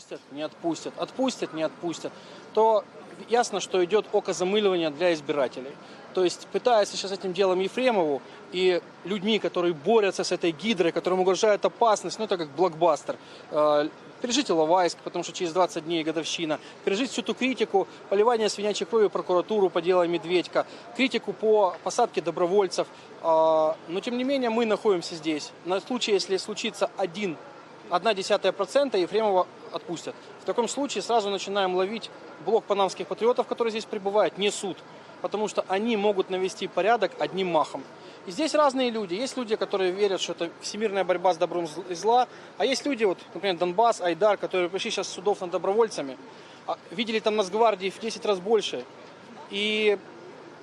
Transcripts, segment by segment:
Отпустят, не отпустят, отпустят, не отпустят, то ясно, что идет окозамыливание для избирателей. То есть пытаясь сейчас этим делом Ефремову и людьми, которые борются с этой гидрой, которым угрожает опасность, ну это как блокбастер, э, пережить Иловайск, потому что через 20 дней годовщина, пережить всю ту критику, поливание свинячьей кровью прокуратуру по делу Медведька, критику по посадке добровольцев. Э, Но тем не менее мы находимся здесь. На случай, если случится один одна десятая процента Ефремова отпустят. В таком случае сразу начинаем ловить блок панамских патриотов, которые здесь прибывают, не суд, потому что они могут навести порядок одним махом. И здесь разные люди. Есть люди, которые верят, что это всемирная борьба с добром и зла, а есть люди, вот, например, Донбасс, Айдар, которые пришли сейчас судов над добровольцами, а видели там нас гвардии в 10 раз больше, и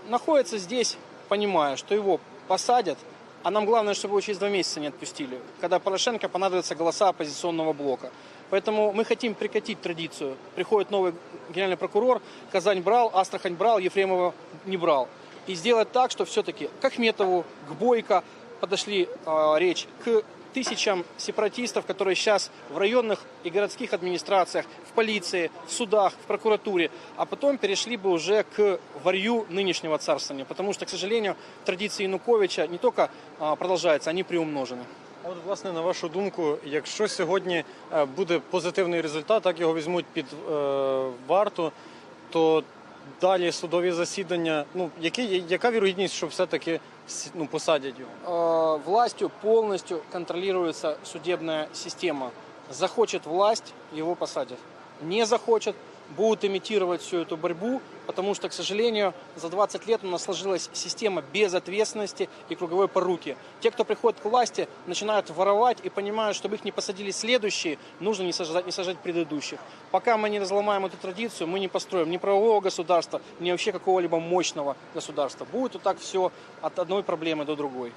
находятся здесь, понимая, что его посадят, а нам главное, чтобы его через два месяца не отпустили, когда Порошенко понадобятся голоса оппозиционного блока. Поэтому мы хотим прекратить традицию. Приходит новый генеральный прокурор, Казань брал, Астрахань брал, Ефремова не брал. И сделать так, что все-таки к Ахметову, к Бойко подошли э, речь, к тысячам сепаратистов, которые сейчас в районных и городских администрациях, в полиции, в судах, в прокуратуре, а потом перешли бы уже к варью нынешнего царствования, потому что, к сожалению, традиции Януковича не только а, продолжаются, они приумножены. А От, власне, на вашу думку, якщо сьогодні е, буде позитивний результат, так його візьмуть під е, варту, то далі судові засідання, ну які, яка вірогідність, що все-таки ну, посадять його? Э, властью полностью контролируется судебная система. Захоче власть, його посадят. Не захочет, будут имитировать всю эту борьбу, потому что, к сожалению, за 20 лет у нас сложилась система без ответственности и круговой поруки. Те, кто приходит к власти, начинают воровать и понимают, чтобы их не посадили следующие, нужно не сажать, не сажать предыдущих. Пока мы не разломаем эту традицию, мы не построим ни правового государства, ни вообще какого-либо мощного государства. Будет вот так все от одной проблемы до другой.